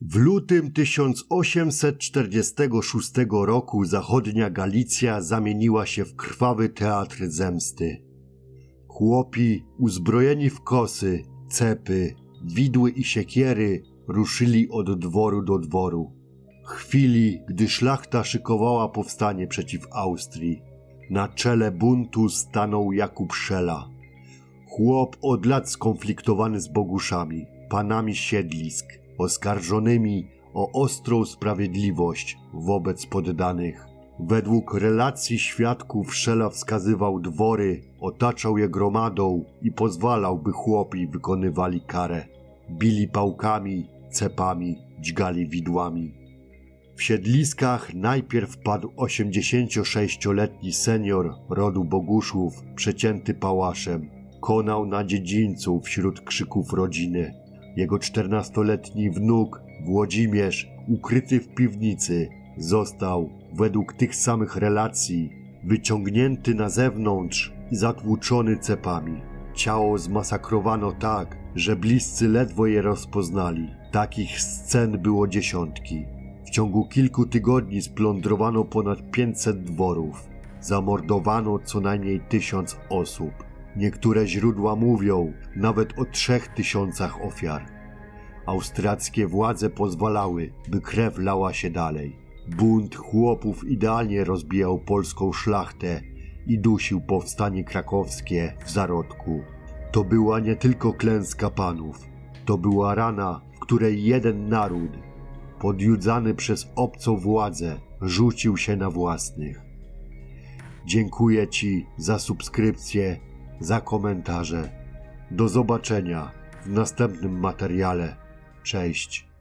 W lutym 1846 roku zachodnia Galicja zamieniła się w krwawy teatr zemsty. Chłopi, uzbrojeni w kosy, cepy, widły i siekiery, ruszyli od dworu do dworu. Chwili, gdy szlachta szykowała powstanie przeciw Austrii, na czele buntu stanął Jakub Szela. Chłop od lat skonfliktowany z Boguszami, panami siedlisk, oskarżonymi o ostrą sprawiedliwość wobec poddanych. Według relacji świadków Szela wskazywał dwory, otaczał je gromadą i pozwalał, by chłopi wykonywali karę. Bili pałkami, cepami, dźgali widłami. W siedliskach najpierw padł 86-letni senior rodu Boguszów, przecięty pałaszem. Konał na dziedzińcu wśród krzyków rodziny. Jego 14-letni wnuk, Włodzimierz, ukryty w piwnicy, został, według tych samych relacji, wyciągnięty na zewnątrz i zatłuczony cepami. Ciało zmasakrowano tak, że bliscy ledwo je rozpoznali. Takich scen było dziesiątki. W ciągu kilku tygodni splądrowano ponad 500 dworów. Zamordowano co najmniej tysiąc osób. Niektóre źródła mówią nawet o trzech tysiącach ofiar. Austriackie władze pozwalały, by krew lała się dalej. Bunt chłopów idealnie rozbijał polską szlachtę i dusił powstanie krakowskie w zarodku. To była nie tylko klęska panów, to była rana, w której jeden naród, podjudzany przez obcą władzę, rzucił się na własnych. Dziękuję Ci za subskrypcję, za komentarze. Do zobaczenia w następnym materiale. Cześć.